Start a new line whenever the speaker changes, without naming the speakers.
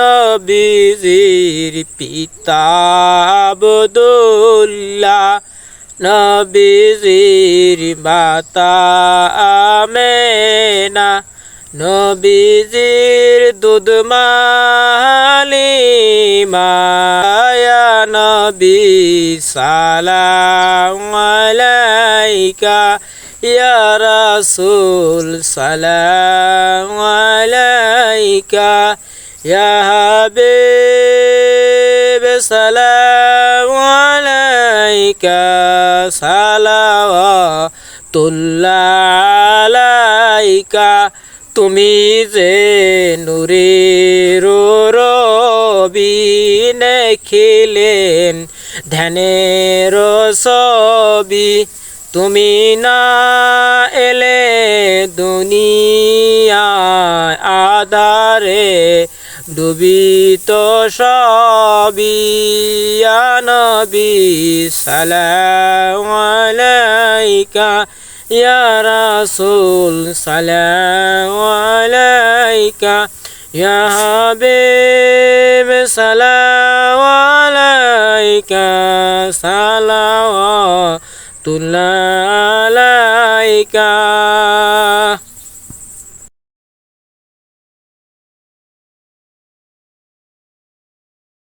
নবীজির পিতা আবদুল্লাহ, নবীজির মাতা আমেনা, নবীজির দুধ মালিমায়া নবী সালাম আলাইকা, ইয়া রাসূল সালাম ইয়া হাবিব সালাম আলাইকা সালাওয়াতুল্লাহ আলাইকা তুমি যে নূরের রবি নেখিলেন ধ্যানের ছবি, তুমি না এলে দুনিয়া আধারে ডুবিত সবই ইয়া নবী সালাম আলাইকা ইয়া রাসূল সালাম আলাইকা ইয়া হাবিব